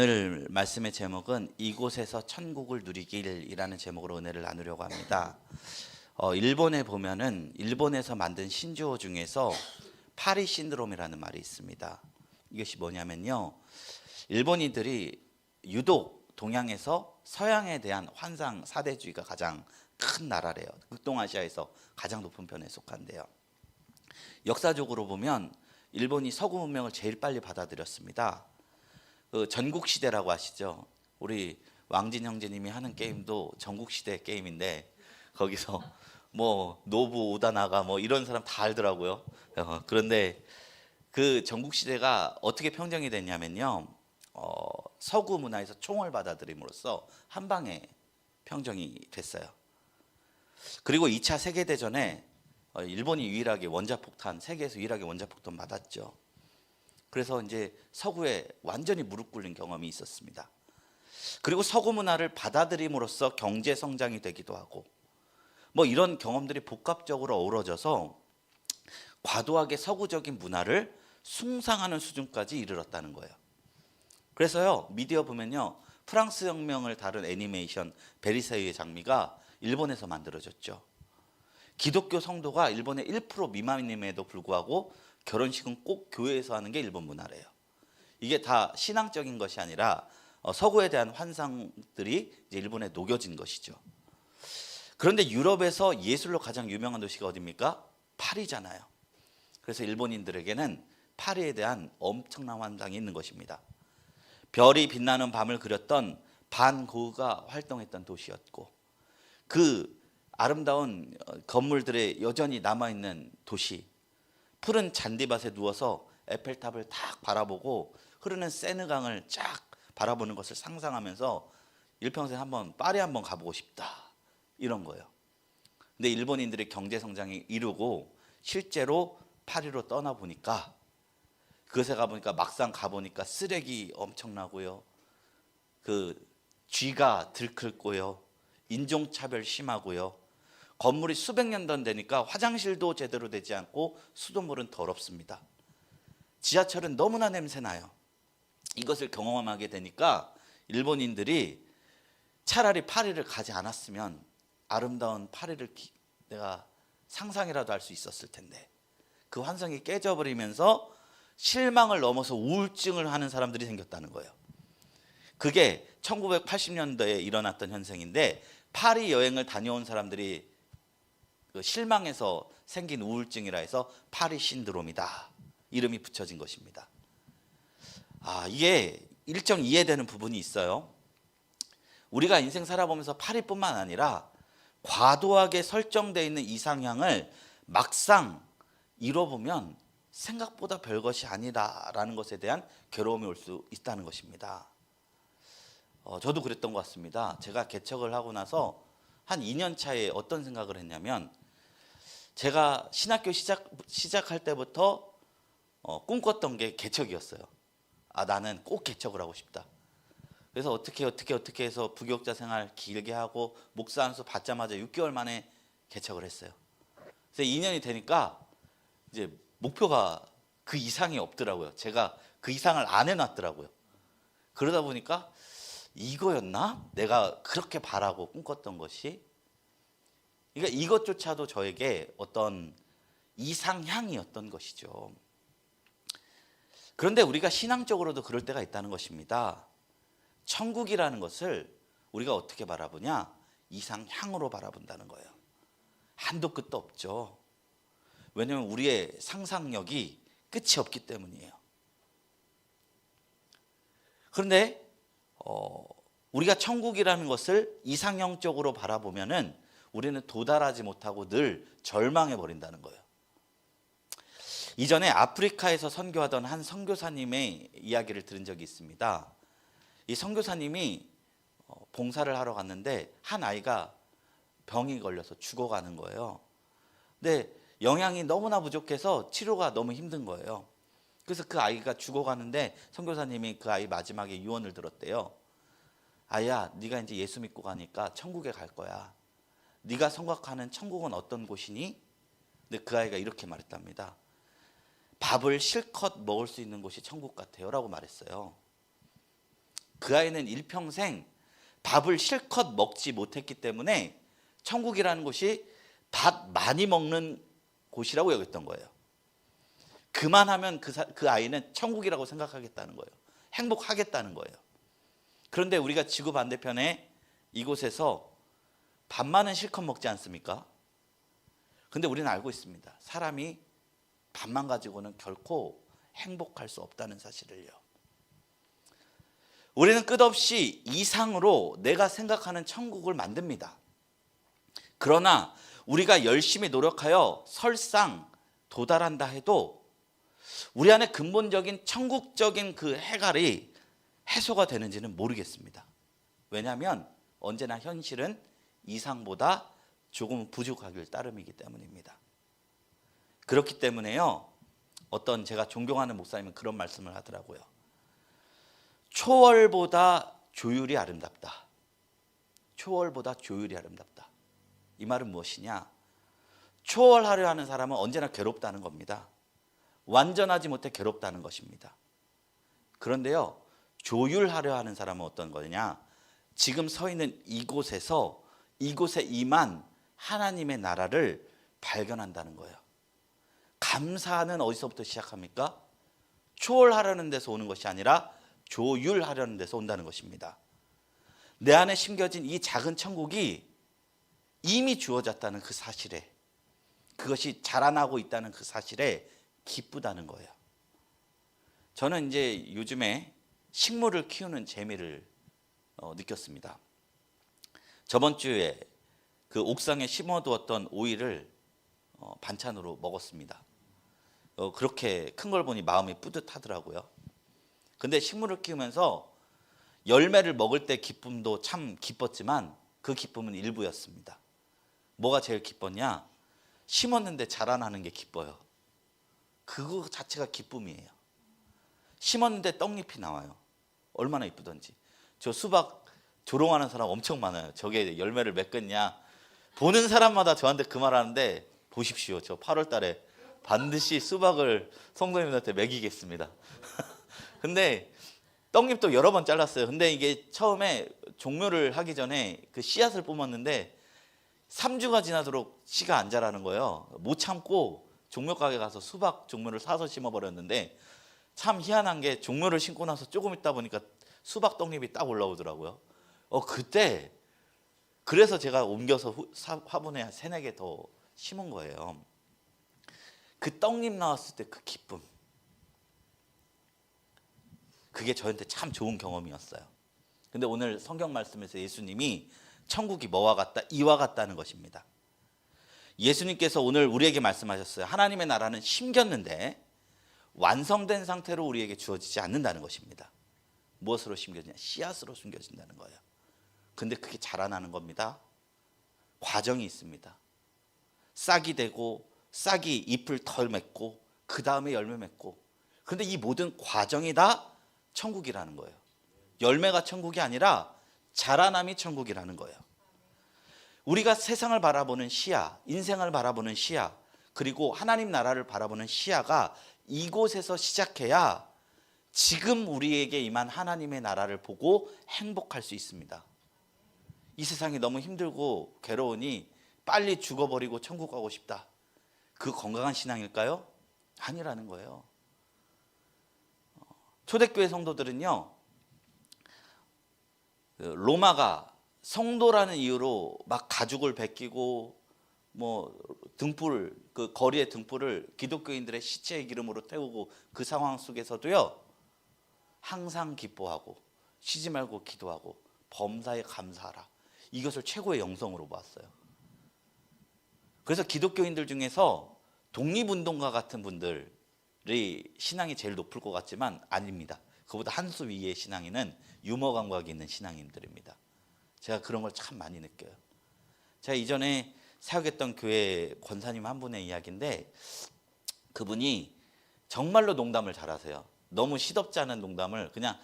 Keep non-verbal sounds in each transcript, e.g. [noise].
오늘 말씀의 제목은 이곳에서 천국을 누리길이라는 제목으로 은혜를 나누려고 합니다. 어, 일본에 보면은 일본에서 만든 신조어 중에서 파리 신드롬이라는 말이 있습니다. 이것이 뭐냐면요. 일본인들이 유독 동양에서 서양에 대한 환상 사대주의가 가장 큰 나라래요. 극동아시아에서 가장 높은 편에 속한데요. 역사적으로 보면 일본이 서구 문명을 제일 빨리 받아들였습니다. 그 전국 시대라고 아시죠? 우리 왕진 형제님이 하는 게임도 전국 시대 게임인데 거기서 [laughs] 뭐 노부 오다나가 뭐 이런 사람 다 알더라고요. 어, 그런데 그 전국 시대가 어떻게 평정이 됐냐면요. 어, 서구 문화에서 총을 받아들임으로써 한 방에 평정이 됐어요. 그리고 2차 세계 대전에 어, 일본이 유일하게 원자폭탄 세계에서 유일하게 원자폭탄 맞았죠. 그래서 이제 서구에 완전히 무릎 꿇린 경험이 있었습니다. 그리고 서구 문화를 받아들임으로써 경제 성장이 되기도 하고 뭐 이런 경험들이 복합적으로 어우러져서 과도하게 서구적인 문화를 숭상하는 수준까지 이르렀다는 거예요. 그래서요 미디어 보면요 프랑스 혁명을 다룬 애니메이션 베리사유의 장미가 일본에서 만들어졌죠. 기독교 성도가 일본의 1% 미만임에도 불구하고 결혼식은 꼭 교회에서 하는 게 일본 문화래요. 이게 다 신앙적인 것이 아니라 어, 서구에 대한 환상들이 이제 일본에 녹여진 것이죠. 그런데 유럽에서 예술로 가장 유명한 도시가 어디입니까? 파리잖아요. 그래서 일본인들에게는 파리에 대한 엄청난 환상이 있는 것입니다. 별이 빛나는 밤을 그렸던 반 고흐가 활동했던 도시였고 그 아름다운 어, 건물들에 여전히 남아 있는 도시 푸른 잔디밭에 누워서 에펠탑을 탁 바라보고 흐르는 세느강을 쫙 바라보는 것을 상상하면서 일평생 한번 파리 한번 가보고 싶다 이런 거예요. 근데 일본인들의 경제 성장이 이루고 실제로 파리로 떠나 보니까 그것에 가 보니까 막상 가 보니까 쓰레기 엄청나고요. 그 쥐가 들끓고요. 인종차별 심하고요. 건물이 수백 년 전 되니까 화장실도 제대로 되지 않고 수돗물은 더럽습니다. 지하철은 너무나 냄새 나요. 이것을 경험하게 되니까 일본인들이 차라리 파리를 가지 않았으면 아름다운 파리를 기- 내가 상상이라도 할 수 있었을 텐데 그 환상이 깨져버리면서 실망을 넘어서 우울증을 하는 사람들이 생겼다는 거예요. 그게 1980년대에 일어났던 현상인데 파리 여행을 다녀온 사람들이 그 실망해서 생긴 우울증이라 해서 파리 신드롬이다. 이름이 붙여진 것입니다. 아, 이게 일정 이해되는 부분이 있어요. 우리가 인생 살아보면서 파리뿐만 아니라 과도하게 설정되어 있는 이상향을 막상 이뤄보면 생각보다 별것이 아니다라는 것에 대한 괴로움이 올 수 있다는 것입니다. 어, 저도 그랬던 것 같습니다. 제가 개척을 하고 나서 한 2년 차에 어떤 생각을 했냐면 제가 신학교 시작 시작할 때부터 어, 꿈꿨던 게 개척이었어요. 아 나는 꼭 개척을 하고 싶다. 그래서 어떻게 어떻게 어떻게 해서 부교육자 생활 길게 하고 목사 안수 받자마자 6개월 만에 개척을 했어요. 그래서 2년이 되니까 이제 목표가 그 이상이 없더라고요. 제가 그 이상을 안 해놨더라고요. 그러다 보니까 이거였나? 내가 그렇게 바라고 꿈꿨던 것이 그러니까 이것조차도 저에게 어떤 이상향이었던 것이죠. 그런데 우리가 신앙적으로도 그럴 때가 있다는 것입니다. 천국이라는 것을 우리가 어떻게 바라보냐? 이상향으로 바라본다는 거예요. 한도 끝도 없죠. 왜냐하면 우리의 상상력이 끝이 없기 때문이에요. 그런데 어, 우리가 천국이라는 것을 이상형적으로 바라보면은 우리는 도달하지 못하고 늘 절망해 버린다는 거예요. 이전에 아프리카에서 선교하던 한 선교사님의 이야기를 들은 적이 있습니다. 이 선교사님이 어, 봉사를 하러 갔는데 한 아이가 병이 걸려서 죽어가는 거예요. 근데 영양이 너무나 부족해서 치료가 너무 힘든 거예요. 그래서 그 아이가 죽어가는데 선교사님이 그 아이 마지막에 유언을 들었대요. 아야, 네가 이제 예수 믿고 가니까 천국에 갈 거야. 네가 생각하는 천국은 어떤 곳이니? 근데 그 아이가 이렇게 말했답니다. 밥을 실컷 먹을 수 있는 곳이 천국 같아요 라고 말했어요. 그 아이는 일평생 밥을 실컷 먹지 못했기 때문에 천국이라는 곳이 밥 많이 먹는 곳이라고 여겼던 거예요. 그만하면 그, 사- 그 아이는 천국이라고 생각하겠다는 거예요. 행복하겠다는 거예요. 그런데 우리가 지구 반대편에 이곳에서 밥만은 실컷 먹지 않습니까? 근데 우리는 알고 있습니다. 사람이 밥만 가지고는 결코 행복할 수 없다는 사실을요. 우리는 끝없이 이상으로 내가 생각하는 천국을 만듭니다. 그러나 우리가 열심히 노력하여 설상 도달한다 해도 우리 안에 근본적인 천국적인 그 해갈이 해소가 되는지는 모르겠습니다. 왜냐하면 언제나 현실은 이상보다 조금 부족하길 따름이기 때문입니다. 그렇기 때문에요. 어떤 제가 존경하는 목사님은 그런 말씀을 하더라고요. 초월보다 조율이 아름답다. 초월보다 조율이 아름답다. 이 말은 무엇이냐? 초월하려 하는 사람은 언제나 괴롭다는 겁니다. 완전하지 못해 괴롭다는 것입니다. 그런데요, 조율하려 하는 사람은 어떤 거냐? 지금 서 있는 이곳에서 이곳에 임한 하나님의 나라를 발견한다는 거예요. 감사는 어디서부터 시작합니까? 초월하려는 데서 오는 것이 아니라 조율하려는 데서 온다는 것입니다. 내 안에 심겨진 이 작은 천국이 이미 주어졌다는 그 사실에 그것이 자라나고 있다는 그 사실에 기쁘다는 거예요. 저는 이제 요즘에 식물을 키우는 재미를 어, 느꼈습니다. 저번 주에 그 옥상에 심어두었던 오이를 어, 반찬으로 먹었습니다. 어, 그렇게 큰 걸 보니 마음이 뿌듯하더라고요. 근데 식물을 키우면서 열매를 먹을 때 기쁨도 참 기뻤지만 그 기쁨은 일부였습니다. 뭐가 제일 기뻤냐? 심었는데 자라나는 게 기뻐요. 그거 자체가 기쁨이에요. 심었는데 떡잎이 나와요. 얼마나 이쁘던지. 저 수박 조롱하는 사람 엄청 많아요. 저게 열매를 맺겠냐? 보는 사람마다 저한테 그 말 하는데 보십시오. 저 8월 달에 반드시 수박을 성도님들한테 먹이겠습니다. [laughs] 근데 떡잎도 여러 번 잘랐어요. 근데 이게 처음에 종묘를 하기 전에 그 씨앗을 뽑았는데 3주가 지나도록 씨가 안 자라는 거예요. 못 참고 종묘 가게 가서 수박 종묘를 사서 심어 버렸는데 참 희한한 게 종묘를 심고 나서 조금 있다 보니까 수박 떡잎이 딱 올라오더라고요. 어 그때 그래서 제가 옮겨서 후- 사- 화분에 한 세네 개 더 심은 거예요. 그 떡잎 나왔을 때 그 기쁨. 그게 저한테 참 좋은 경험이었어요. 근데 오늘 성경 말씀에서 예수님이 천국이 뭐와 같다? 이와 같다는 것입니다. 예수님께서 오늘 우리에게 말씀하셨어요. 하나님의 나라는 심겼는데 완성된 상태로 우리에게 주어지지 않는다는 것입니다. 무엇으로 심겨지냐? 씨앗으로 숨겨진다는 거예요. 근데 그게 자라나는 겁니다. 과정이 있습니다. 싹이 되고 싹이 잎을 덜 맺고 그 다음에 열매 맺고 근데 이 모든 과정이 다 천국이라는 거예요. 열매가 천국이 아니라 자라남이 천국이라는 거예요. 우리가 세상을 바라보는 시야, 인생을 바라보는 시야, 그리고 하나님 나라를 바라보는 시야가 이곳에서 시작해야 지금 우리에게 임한 하나님의 나라를 보고 행복할 수 있습니다. 이 세상이 너무 힘들고 괴로우니 빨리 죽어버리고 천국 가고 싶다. 그 건강한 신앙일까요? 아니라는 거예요. 어, 초대교회 성도들은요, 그 로마가 성도라는 이유로 막 가죽을 베끼고 뭐 등불 그 거리의 등불을 기독교인들의 시체의 기름으로 태우고 그 상황 속에서도요 항상 기뻐하고 쉬지 말고 기도하고 범사에 감사하라 이것을 최고의 영성으로 보았어요. 그래서 기독교인들 중에서 독립운동가 같은 분들이 신앙이 제일 높을 것 같지만 아닙니다. 그보다 한 수 위의 신앙인은 유머 감각이 있는 신앙인들입니다. 제가 그런 걸 참 많이 느껴요. 제가 이전에 사역했던 교회 권사님 한 분의 이야기인데 그분이 정말로 농담을 잘하세요. 너무 시덥지 않은 농담을 그냥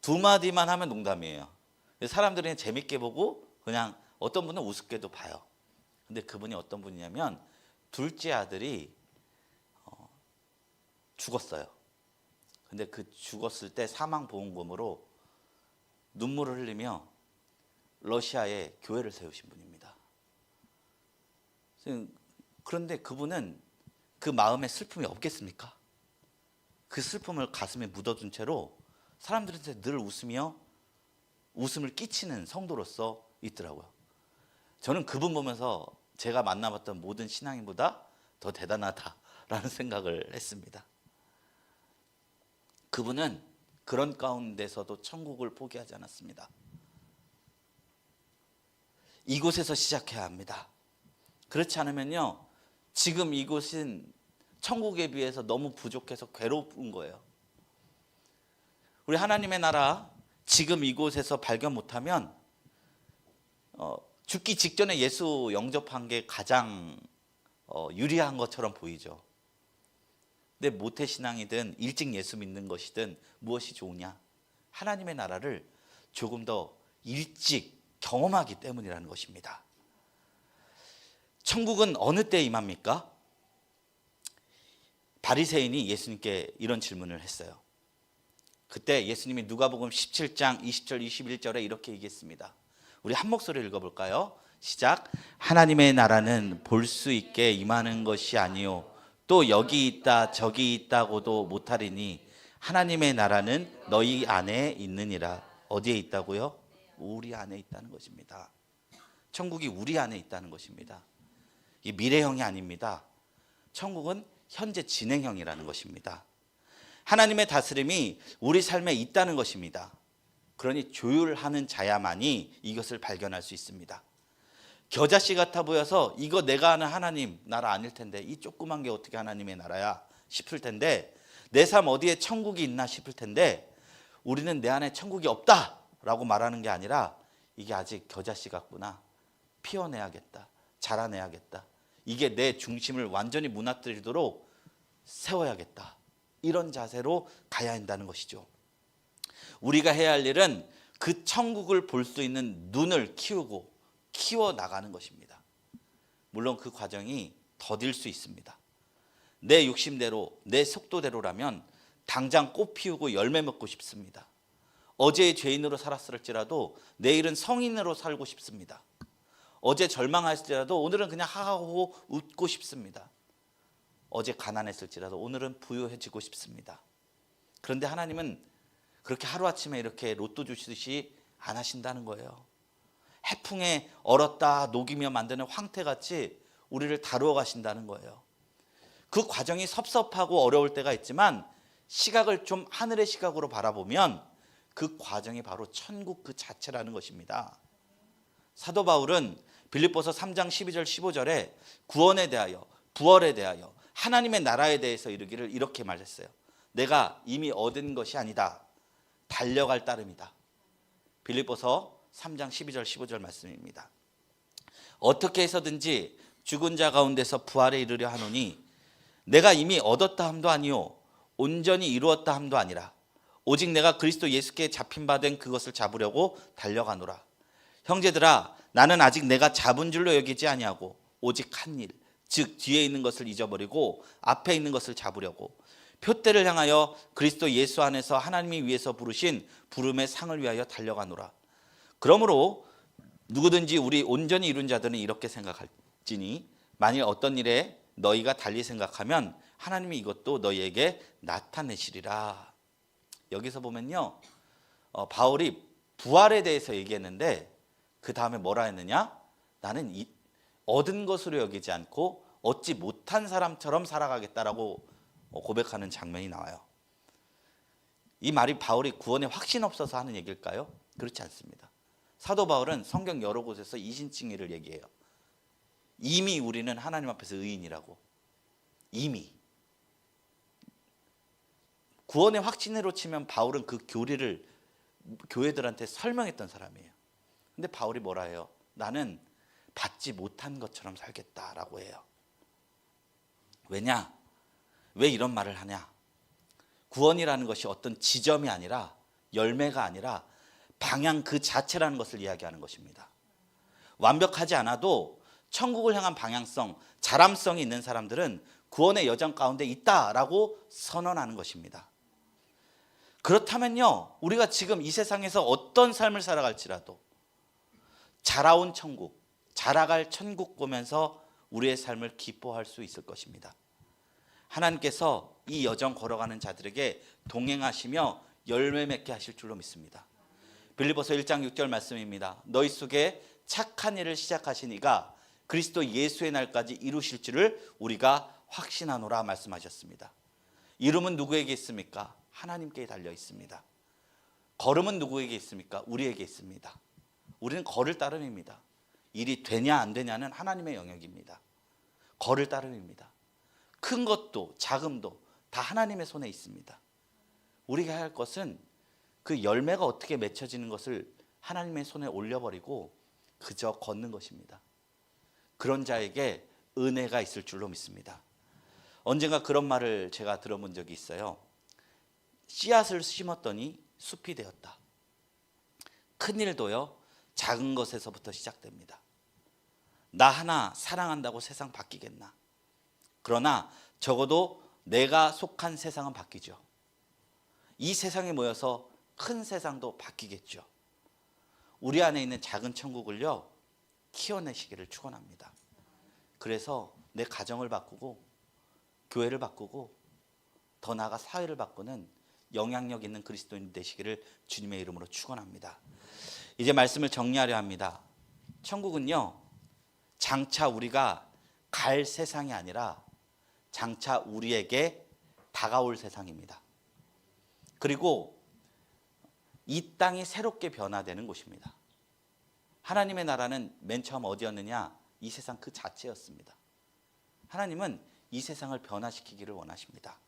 두 마디만 하면 농담이에요. 사람들이 재밌게 보고 그냥 어떤 분은 우습게도 봐요. 근데 그분이 어떤 분이냐면 둘째 아들이 어, 죽었어요. 근데 그 죽었을 때 사망 보험금으로 눈물을 흘리며 러시아에 교회를 세우신 분입니다. 그런데 그분은 그 마음에 슬픔이 없겠습니까? 그 슬픔을 가슴에 묻어둔 채로 사람들한테 늘 웃으며 웃음을 끼치는 성도로서 있더라고요. 저는 그분 보면서 제가 만나봤던 모든 신앙인보다 더 대단하다라는 생각을 했습니다. 그분은 그런 가운데서도 천국을 포기하지 않았습니다. 이곳에서 시작해야 합니다. 그렇지 않으면요, 지금 이곳은 천국에 비해서 너무 부족해서 괴로운 거예요. 우리 하나님의 나라 지금 이곳에서 발견 못하면 어, 죽기 직전에 예수 영접한 게 가장 어, 유리한 것처럼 보이죠. 근데 모태 신앙이든 일찍 예수 믿는 것이든 무엇이 좋으냐? 하나님의 나라를 조금 더 일찍 경험하기 때문이라는 것입니다. 천국은 어느 때 임합니까? 바리새인이 예수님께 이런 질문을 했어요. 그때 예수님이 누가복음 17장 20절 21절에 이렇게 얘기했습니다. 우리 한 목소리 읽어볼까요? 시작. 하나님의 나라는 볼 수 있게 임하는 것이 아니요 또 여기 있다 저기 있다고도 못하리니 하나님의 나라는 너희 안에 있느니라. 어디에 있다고요? 우리 안에 있다는 것입니다. 천국이 우리 안에 있다는 것입니다. 이 미래형이 아닙니다. 천국은 현재 진행형이라는 것입니다. 하나님의 다스림이 우리 삶에 있다는 것입니다. 그러니 조율하는 자야만이 이것을 발견할 수 있습니다. 겨자씨 같아 보여서 이거 내가 아는 하나님 나라 아닐 텐데 이 조그만 게 어떻게 하나님의 나라야 싶을 텐데 내 삶 어디에 천국이 있나 싶을 텐데 우리는 내 안에 천국이 없다라고 말하는 게 아니라 이게 아직 겨자씨 같구나 피워내야겠다 자라내야겠다 이게 내 중심을 완전히 무너뜨리도록 세워야겠다 이런 자세로 가야 한다는 것이죠. 우리가 해야 할 일은 그 천국을 볼 수 있는 눈을 키우고 키워 나가는 것입니다. 물론 그 과정이 더딜 수 있습니다. 내 욕심대로, 내 속도대로라면 당장 꽃 피우고 열매 먹고 싶습니다. 어제의 죄인으로 살았을지라도 내일은 성인으로 살고 싶습니다. 어제 절망했을지라도 오늘은 그냥 하하호호 웃고 싶습니다. 어제 가난했을지라도 오늘은 부유해지고 싶습니다. 그런데 하나님은 그렇게 하루아침에 이렇게 로또 주시듯이 안 하신다는 거예요. 해풍에 얼었다 녹이며 만드는 황태같이 우리를 다루어 가신다는 거예요. 그 과정이 섭섭하고 어려울 때가 있지만 시각을 좀 하늘의 시각으로 바라보면 그 과정이 바로 천국 그 자체라는 것입니다. 사도 바울은 빌립보서 3장 12절 15절에 구원에 대하여 부활에 대하여 하나님의 나라에 대해서 이르기를 이렇게 말했어요. 내가 이미 얻은 것이 아니다. 달려갈 따름이다. 빌립보서 3장 12절 15절 말씀입니다. 어떻게 해서든지 죽은 자 가운데서 부활에 이르려 하노니 내가 이미 얻었다 함도 아니요 온전히 이루었다 함도 아니라 오직 내가 그리스도 예수께 잡힌 바 된 그것을 잡으려고 달려가노라. 형제들아 나는 아직 내가 잡은 줄로 여기지 아니하고 오직 한 일, 즉 뒤에 있는 것을 잊어버리고 앞에 있는 것을 잡으려고 표대를 향하여 그리스도 예수 안에서 하나님이 위해서 부르신 부름의 상을 위하여 달려가노라. 그러므로 누구든지 우리 온전히 이룬 자들은 이렇게 생각할지니 만일 어떤 일에 너희가 달리 생각하면 하나님이 이것도 너희에게 나타내시리라. 여기서 보면요, 어, 바울이 부활에 대해서 얘기했는데 그 다음에 뭐라 했느냐? 나는 이, 얻은 것으로 여기지 않고 얻지 못한 사람처럼 살아가겠다라고 고백하는 장면이 나와요. 이 말이 바울이 구원에 확신 없어서 하는 얘기일까요? 그렇지 않습니다. 사도 바울은 성경 여러 곳에서 이신칭의를 얘기해요. 이미 우리는 하나님 앞에서 의인이라고. 이미. 구원의 확신으로 치면 바울은 그 교리를 교회들한테 설명했던 사람이에요. 근데 바울이 뭐라 해요? 나는 받지 못한 것처럼 살겠다라고 해요. 왜냐? 왜 이런 말을 하냐? 구원이라는 것이 어떤 지점이 아니라 열매가 아니라 방향 그 자체라는 것을 이야기하는 것입니다. 완벽하지 않아도 천국을 향한 방향성, 자람성이 있는 사람들은 구원의 여정 가운데 있다라고 선언하는 것입니다. 그렇다면요, 우리가 지금 이 세상에서 어떤 삶을 살아갈지라도 자라온 천국, 자라갈 천국 보면서 우리의 삶을 기뻐할 수 있을 것입니다. 하나님께서 이 여정 걸어가는 자들에게 동행하시며 열매 맺게 하실 줄로 믿습니다. 빌리보서 1장 6절 말씀입니다. 너희 속에 착한 일을 시작하신 이가 그리스도 예수의 날까지 이루실 줄을 우리가 확신하노라 말씀하셨습니다. 이름은 누구에게 있습니까? 하나님께 달려 있습니다. 걸음은 누구에게 있습니까? 우리에게 있습니다. 우리는 걸을 따름입니다. 일이 되냐 안 되냐는 하나님의 영역입니다. 걸을 따름입니다. 큰 것도 작음도 다 하나님의 손에 있습니다. 우리가 할 것은 그 열매가 어떻게 맺혀지는 것을 하나님의 손에 올려버리고 그저 걷는 것입니다. 그런 자에게 은혜가 있을 줄로 믿습니다. 언젠가 그런 말을 제가 들어본 적이 있어요. 씨앗을 심었더니 숲이 되었다. 큰 일도요, 작은 것에서부터 시작됩니다. 나 하나 사랑한다고 세상 바뀌겠나? 그러나 적어도 내가 속한 세상은 바뀌죠. 이 세상에 모여서 큰 세상도 바뀌겠죠. 우리 안에 있는 작은 천국을요, 키워내시기를 축원합니다. 그래서 내 가정을 바꾸고 교회를 바꾸고 더 나아가 사회를 바꾸는 영향력 있는 그리스도인 되시기를 주님의 이름으로 축원합니다. 이제 말씀을 정리하려 합니다. 천국은요. 장차 우리가 갈 세상이 아니라 장차 우리에게 다가올 세상입니다. 그리고 이 땅이 새롭게 변화되는 곳입니다. 하나님의 나라는 맨 처음 어디였느냐? 이 세상 그 자체였습니다. 하나님은 이 세상을 변화시키기를 원하십니다.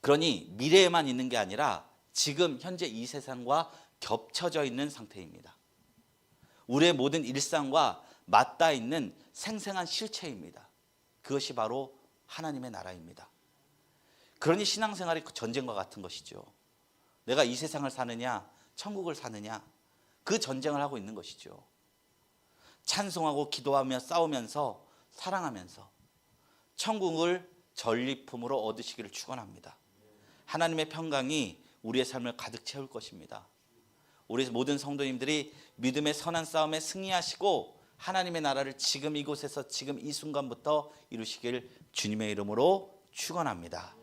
그러니 미래에만 있는 게 아니라 지금 현재 이 세상과 겹쳐져 있는 상태입니다. 우리의 모든 일상과 맞닿아 있는 생생한 실체입니다. 그것이 바로 하나님의 나라입니다. 그러니 신앙생활이 그 전쟁과 같은 것이죠. 내가 이 세상을 사느냐, 천국을 사느냐, 그 전쟁을 하고 있는 것이죠. 찬송하고 기도하며 싸우면서 사랑하면서 천국을 전리품으로 얻으시기를 축원합니다. 하나님의 평강이 우리의 삶을 가득 채울 것입니다. 우리 모든 성도님들이 믿음의 선한 싸움에 승리하시고 하나님의 나라를 지금 이곳에서 지금 이 순간부터 이루시길 주님의 이름으로 축원합니다.